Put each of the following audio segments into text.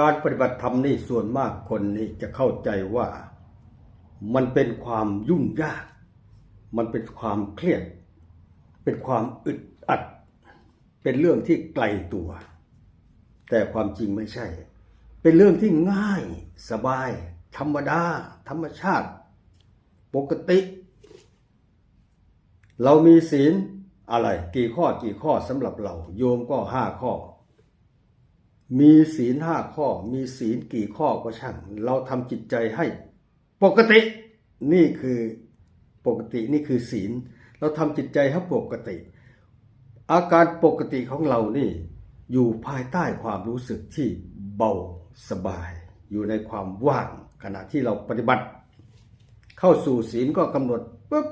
การปฏิบัติธรรมนี่ส่วนมากคนนี่จะเข้าใจว่ามันเป็นความยุ่งยาก มันเป็นความเครียด เป็นความอึดอัด เป็นเรื่องที่ไกลตัว แต่ความจริงไม่ใช่ เป็นเรื่องที่ง่ายสบาย ธรรมดา ธรรมชาติ ปกติ เรามีศีลอะไร กี่ข้อกี่ข้อสำหรับเรา โยมก็ห้าข้อ มีศีลห้าข้อ มีศีลกี่ข้อก็ช่าง เราทำจิตใจให้ ปกตินี่คือปกตินี่คือศีล เราทำจิตใจให้ปกติ อาการปกติของเรานี่อยู่ภายใต้ความรู้สึกที่เบาสบาย อยู่ในความว่างขณะที่เราปฏิบัติ เข้าสู่ศีลก็กำหนดปุ๊บ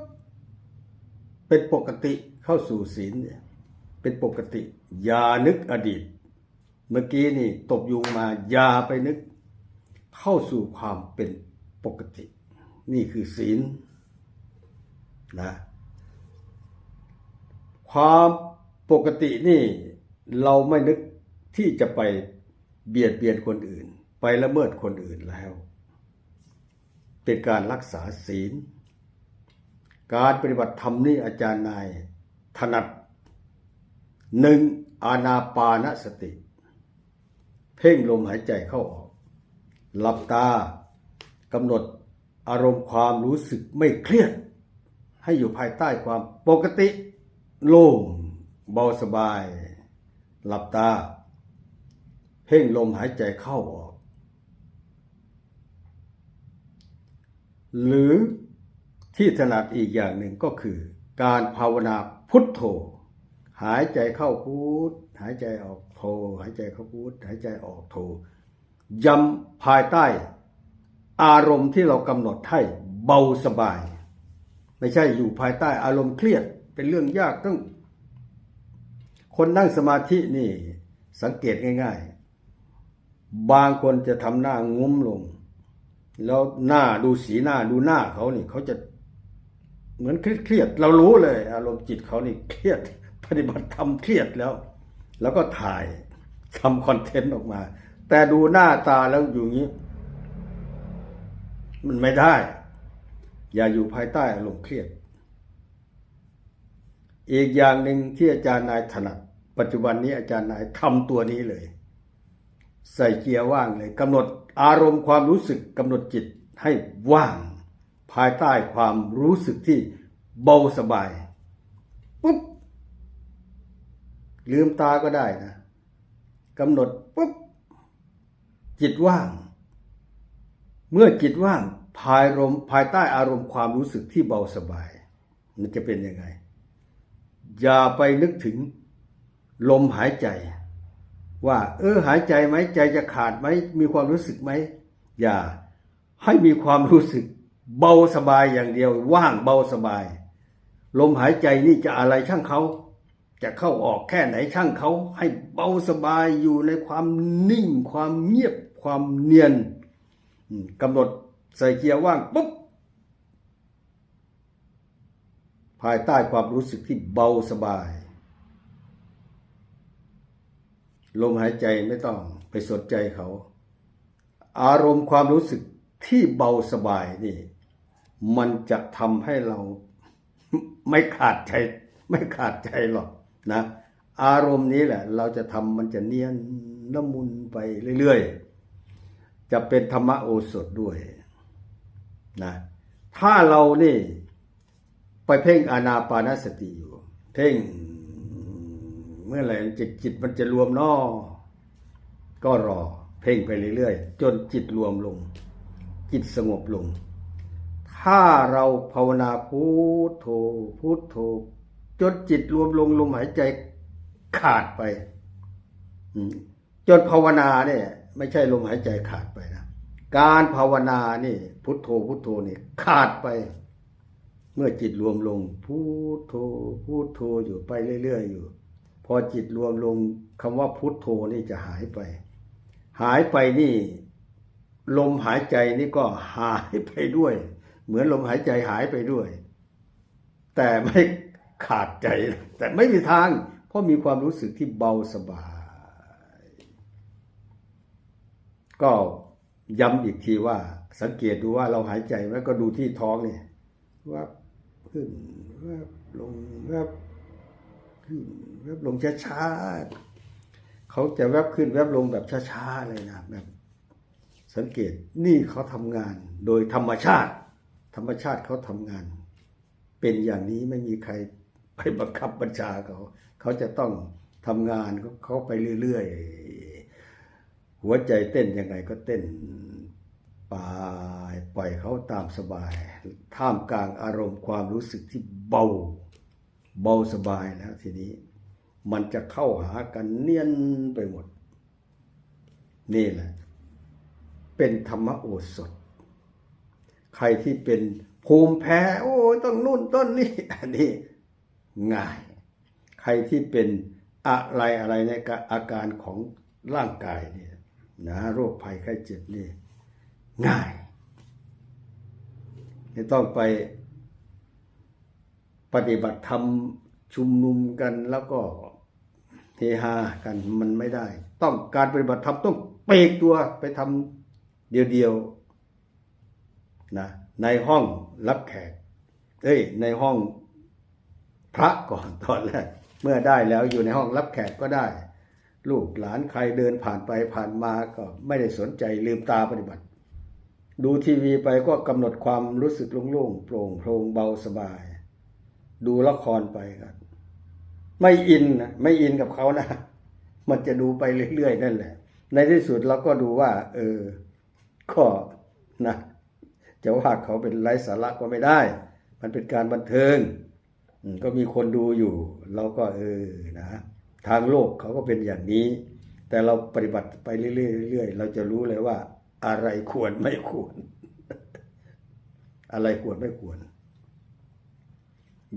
เป็นปกติเข้าสู่ศีลเนี่ยเป็นปกติอย่านึกอดีต เมื่อกี้นี่ตบยุงมาอย่าไปนึก เข้าสู่ความเป็นปกติ นี่คือศีลนะความปกตินี่เราไม่นึกที่จะไปเบียดเบียนคนอื่น ไปละเมิดคนอื่นแล้ว เป็นการรักษาศีล การปฏิบัติธรรมนี่อาจารย์นายถนัดหนึ่งอานาปานสติ เพ่งลมหายใจเข้าออก หลับตากำหนดอารมณ์ความรู้สึกไม่เครียด ให้อยู่ภายใต้ความปกติ โล่งเบาสบาย หลับตา เพ่งลมหายใจเข้าออก หรือที่ถนัดอีกอย่างหนึ่งก็คือ การภาวนาพุทโธ หายใจเข้าพุทหายใจออกโธหายใจเข้าพุทหายใจออกโธย้ำภายใต้ อารมณ์ที่เรากำหนดให้เบาสบาย ไม่ใช่อยู่ภายใต้อารมณ์เครียดเป็นเรื่องยากต้องคนนั่งสมาธินี่สังเกตง่าย ๆ บางคนจะทำหน้างุ้มลง แล้วหน้าดูสีหน้าดูหน้าเขานี่เขาจะเหมือนเครียดเรารู้เลย อารมณ์จิตเขานี่เครียด ปฏิบัติธรรมเครียดแล้ว แล้วก็ถ่ายทำคอนเทนต์ออกมา แต่ดูหน้าตาแล้วอยู่งี้ มันไม่ได้ อย่าอยู่ภายใต้อารมณ์เครียด อีกอย่างหนึ่งที่อาจารย์นายถนัดปัจจุบันนี้อาจารย์นายทำตัวนี้เลย ใส่เกียร์ว่างเลยกำหนดอารมณ์ความรู้สึกกำหนดจิตให้ว่าง ภายใต้ความรู้สึกที่เบาสบายปุ๊บ ลืมตาก็ได้นะกำหนดปุ๊บจิตว่าง เมื่อจิตว่างภายลมภายใต้อารมณ์ความรู้สึกที่เบาสบาย มันจะเป็นยังไง อย่าไปนึกถึงลมหายใจ ว่า เออหายใจไหมใจจะขาดไหมมีความรู้สึกไหม อย่าให้มีความรู้สึก เบาสบายอย่างเดียว ว่างเบาสบาย ลมหายใจนี่จะอะไรช่างเขา จะเข้าออกแค่ไหนช่างเขาให้เบาสบายอยู่ในความนิ่ง ความเงียบความเนียนกำหนดใส่เกียร์ว่างปุ๊บภายใต้ความรู้สึกที่เบาสบาย ลมหายใจไม่ต้องไปสนใจเขา อารมณ์ความรู้สึกที่เบาสบายนี่ มันจะทำให้เราไม่ขาดใจ ไม่ขาดใจหรอก นะอารมณ์นี้แหละ เราจะทำมันจะเนียนละมุนไปเรื่อยๆ จะเป็นธรรมโอสถด้วยนะถ้าเรานี่ไปเพ่งอานาปานสติอยู่ เพ่งเมื่อไหร่จิตจิตมันจะรวมนอก็รอ เพ่งไปเรื่อยๆ จนจิตรวมลง จิตสงบลง ถ้าเราภาวนาพุทโธพุทโธ จนจิตรวมลงลมหายใจขาดไปจนภาวนาเนี่ย ไม่ใช่ลมหายใจขาดไปนะการภาวนานี่พุทโธพุทโธนี่ขาดไป เมื่อจิตรวมลงพุทโธพุทโธอยู่ไปเรื่อยๆอยู่ พอจิตรวมลงคำว่าพุทโธนี่จะหายไป หายไปนี่ ลมหายใจนี่ก็หายไปด้วย เหมือนลมหายใจหายไปด้วย แต่ไม่ ขาดใจ แต่ไม่มีทาง เพราะมีความรู้สึกที่เบาสบาย ก็ย้ำอีกทีว่า สังเกตดูว่าเราหายใจแล้วก็ดูที่ท้องเนี่ยว่าขึ้นว่าลงว่าขึ้นแวบลงช้าๆเขาจะแวบขึ้นแวบลงแบบช้าๆเลยนะแบบสังเกตนี่เขาทำงาน โดยธรรมชาติ ธรรมชาติเขาทำงาน เป็นอย่างนี้ไม่มีใคร ไปบังคับบัญชาเขาเขาจะต้องทำงานเขาไปเรื่อยๆ หัวใจเต้นยังไงก็เต้นปล่อยปล่อยเขาตามสบาย ท่ามกลางอารมณ์ความรู้สึกที่เบา เบาสบายแล้วทีนี้ มันจะเข้าหากันเนียนไปหมด นี่แหละ เป็นธรรมโอสถ ใครที่เป็นภูมิแพ้ โอ้ยต้องนู่นต้นนี่อันนี้ ง่าย ใครที่เป็นอะไรอะไรในอาการของร่างกายเนี่ยนะโรคภัยไข้เจ็บนี่ง่าย ไม่ต้องไปปฏิบัติธรรมชุมนุมกันแล้วก็เฮฮากันมันไม่ได้ ต้องการปฏิบัติธรรมต้องเปกตัวไปทำเดียวๆนะในห้องรับแขกเอ้ยในห้อง พระก่อนตอนแรก เมื่อได้แล้วอยู่ในห้องรับแขกก็ได้ ลูกหลานใครเดินผ่านไปผ่านมาก็ไม่ได้สนใจลืมตาปฏิบัติ ดูทีวีไปก็กำหนดความรู้สึกโล่งๆโปร่งโปร่งเบาสบาย ดูละครไปกันไม่อินนะไม่อินกับเขานะ มันจะดูไปเรื่อยๆนั่นแหละ ในที่สุดเราก็ดูว่า เออก็นะจะว่าเขาเป็นไร้สาระก็ไม่ได้ มันเป็นการบันเทิง ก็มีคนดูอยู่ เราก็เออนะทางโลกเขาก็เป็นอย่างนี้ แต่เราปฏิบัติไปเรื่อยๆเรื่อยๆเราจะรู้เลยว่า อะไรควรไม่ควร อะไรควรไม่ควร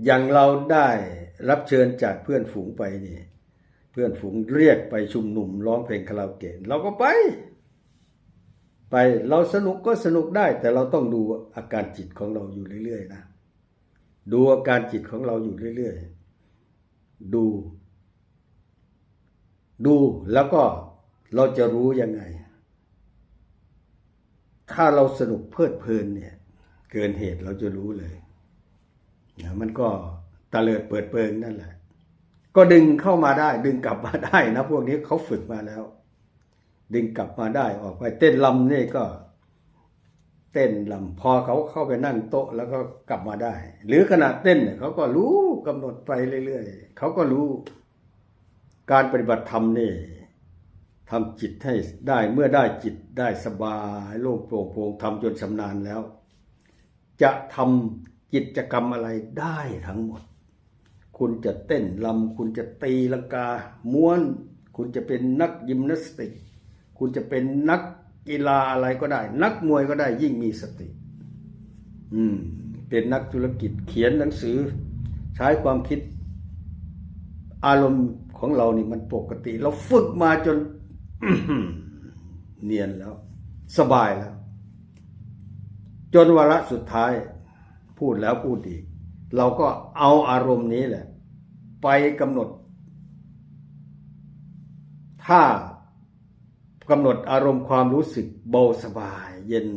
อย่างเราได้รับเชิญจากเพื่อนฝูงไปนี่ เพื่อนฝูงเรียกไปชุมนุมร้องเพลงคาราโอเกะเราก็ไป ไปเราสนุกก็สนุกได้ แต่เราต้องดูอาการจิตของเราอยู่เรื่อยๆนะ ดูอาการจิตของเราอยู่เรื่อยๆ ดู ดูแล้วก็เราจะรู้ยังไง ถ้าเราสนุกเพลิดเพลินเนี่ย เกินเหตุเราจะรู้เลยนะมันก็ตะเลิดเปิดเปิงนั่นแหละ ก็ดึงเข้ามาได้ ดึงกลับมาได้นะพวกนี้เขาฝึกมาแล้ว ดึงกลับมาได้ออกไป เต้นลำนี่ก็ เต้นลำพอเขาเข้าไปนั่งโต๊ะแล้วก็กลับมาได้ หรือขณะเต้นเนี่ยเขาก็รู้กำหนดไปเรื่อยๆเขาก็รู้ การปฏิบัติธรรมนี่ทำจิตให้ได้เมื่อได้จิตได้สบายโล่งโปร่งโปร่งทำจนชำนาญแล้ว จะทำกิจกรรมอะไรได้ทั้งหมด คุณจะเต้นลำคุณจะตีลังกาม้วน คุณจะเป็นนักยิมนาสติก คุณจะเป็นนัก กีฬาอะไรก็ได้ นักมวยก็ได้ยิ่งมีสติ อืม เป็นนักธุรกิจเขียนหนังสือ ใช้ความคิด อารมณ์ของเรานี่มันปกติ เราฝึกมาจนเนียนแล้ว สบายแล้ว จนวาระสุดท้าย พูดแล้วพูดอีก เราก็เอาอารมณ์นี้แหละ ไปกำหนดถ้า กำหนดอารมณ์ความรู้สึกเบาสบาย เย็น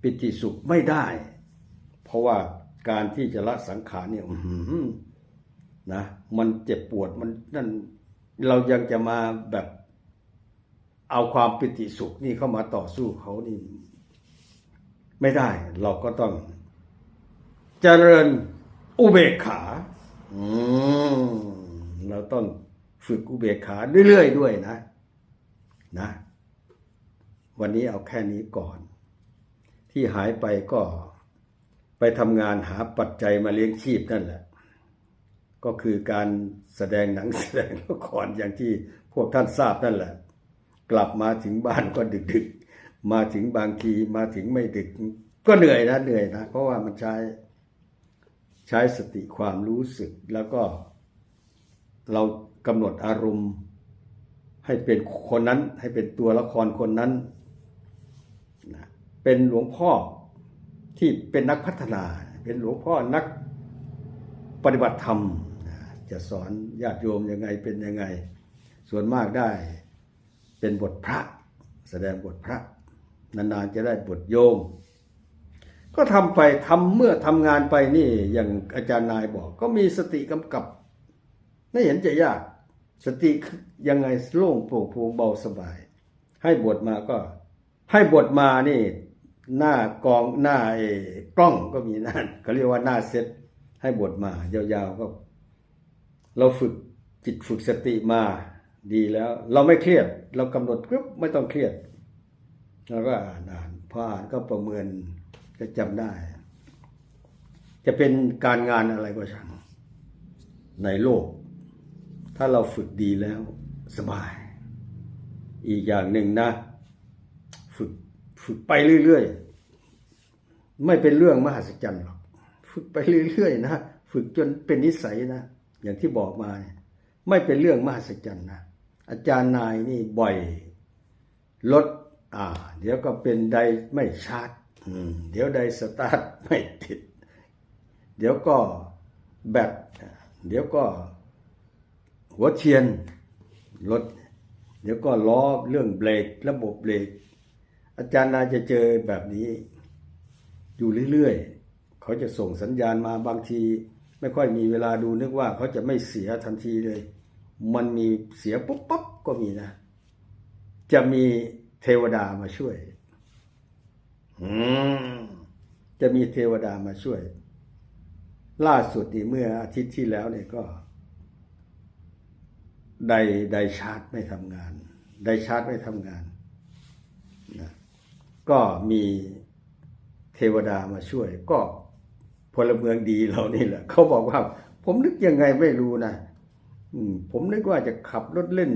ปิติสุขไม่ได้ เพราะว่าการที่จะละสังขารเนี่ยนะมันเจ็บปวดมันนั่นเรายังจะมาแบบเอาความปิติสุขนี่เข้ามาต่อสู้เขานี่ ไม่ได้ เราก็ต้อง เจริญอุเบกขาอืมเราต้องฝึกอุเบกขาเรื่อยๆด้วยนะ นะ วันนี้เอาแค่นี้ก่อน ที่หายไปก็ไปทำงานหาปัจจัยมาเลี้ยงชีพนั่นแหละ ก็คือการแสดงหนังแสดงละครอย่างที่พวกท่านทราบนั่นแหละ กลับมาถึงบ้านก็ดึกๆ มาถึงบางทีมาถึงไม่ดึก ก็เหนื่อยนะเหนื่อยนะ เพราะว่ามันใช้ใช้สติความรู้สึกแล้วก็เรากำหนดอารมณ์ ให้เป็นคนนั้นให้เป็นตัวละครคนนั้นนะเป็นหลวงพ่อที่เป็นนักพัฒนา เป็นหลวงพ่อนักปฏิบัติธรรม จะสอนญาติโยมยังไงเป็นยังไง ส่วนมากได้เเป็นบทพระ แสดงบทพระ นานๆจะได้บทโยม ก็ทำไปทำเมื่อทำงานไปนี่อย่างอาจารย์นายบอก ก็มีสติกำกับไม่เห็นจะยาก สติยังไงโล่งโปร่งโปร่งเบาสบาย ให้บทมาก็ ให้บทมานี่ หน้ากองหน้าไอ้กล้องก็มีนั่นเขาเรียกว่าหน้าเซตให้บทมายาวๆก็ เราฝึกจิตฝึกสติมาดีแล้ว เราไม่เครียด เรากำหนดปุ๊บไม่ต้องเครียดเราก็อ่านอ่านพออ่านก็ประเมินก็จำได้ จะเป็นการงานอะไรก็ช่างในโลก ถ้าเราฝึกดีแล้วสบาย อีกอย่างหนึ่งนะ ฝึกฝึกไปเรื่อยๆ ไม่เป็นเรื่องมหัศจรรย์หรอก ฝึกไปเรื่อยๆนะ ฝึกจนเป็นนิสัยนะ อย่างที่บอกมาเนี่ยไม่เป็นเรื่องมหัศจรรย์นะ อาจารย์นายนี่บ่อยรถอ่า เดี๋ยวก็เป็นไดไม่ชาร์จเดี๋ยวไดสตาร์ทไม่ติด เดี๋ยวก็แบต เดี๋ยวก็ หัวเทียนรถ เดี๋ยวก็ล้อเรื่องเบรกระบบเบรก อาจารย์นาจะเจอแบบนี้ อยู่เรื่อยๆ เขาจะส่งสัญญาณมาบางที ไม่ค่อยมีเวลาดูนึกว่าเขาจะไม่เสียทันทีเลย มันมีเสียปุ๊บปั๊บก็มีนะ จะมีเทวดามาช่วยอืมจะมีเทวดามาช่วย ล่าสุดนี่เมื่ออาทิตย์ที่แล้วเนี่ยก็ ไดไดชาร์จไม่ทำงาน ไดชาร์จไม่ทำงานนะก็มีเทวดามาช่วย ก็พลเมืองดีเรานี่แหละเขาบอกว่า ผมนึกยังไงไม่รู้นะอืผมนึกว่าจะขับรถเล่น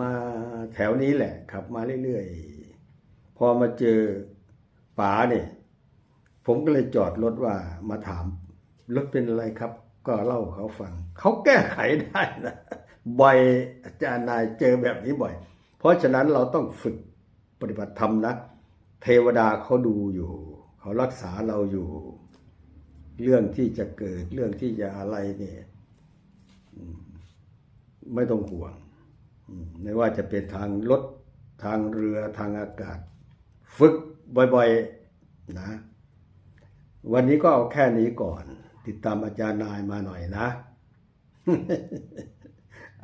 มาแถวนี้แหละ ขับมาเรื่อยๆ พอมาเจอป๋าเนี่ย ผมก็เลยจอดรถว่ามาถาม รถเป็นอะไรครับ ก็เล่าเขาฟัง เขาแก้ไขได้นะ บ่อยอาจารย์นายเจอแบบนี้บ่อย เพราะฉะนั้นเราต้องฝึกปฏิบัติธรรมนะ เทวดาเขาดูอยู่ เขารักษาเราอยู่ เรื่องที่จะเกิดเรื่องที่จะอะไรเนี่ยไม่ต้องห่วงไม่ว่าจะเป็นทางรถทางเรือทางอากาศ ฝึกบ่อยๆนะ วันนี้ก็เอาแค่นี้ก่อน ติดตามอาจารย์นายมาหน่อยนะ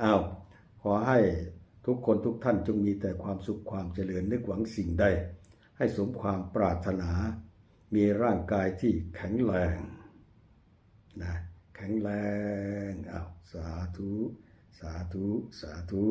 อ้าวขอให้ทุกคนทุกท่านจงมีแต่ความสุขความเจริญนึกหวังสิ่งใด ให้สมความปรารถนา มีร่างกายที่แข็งแรงนะแข็งแรงอ้าวสาธุ สาธุ สาธุ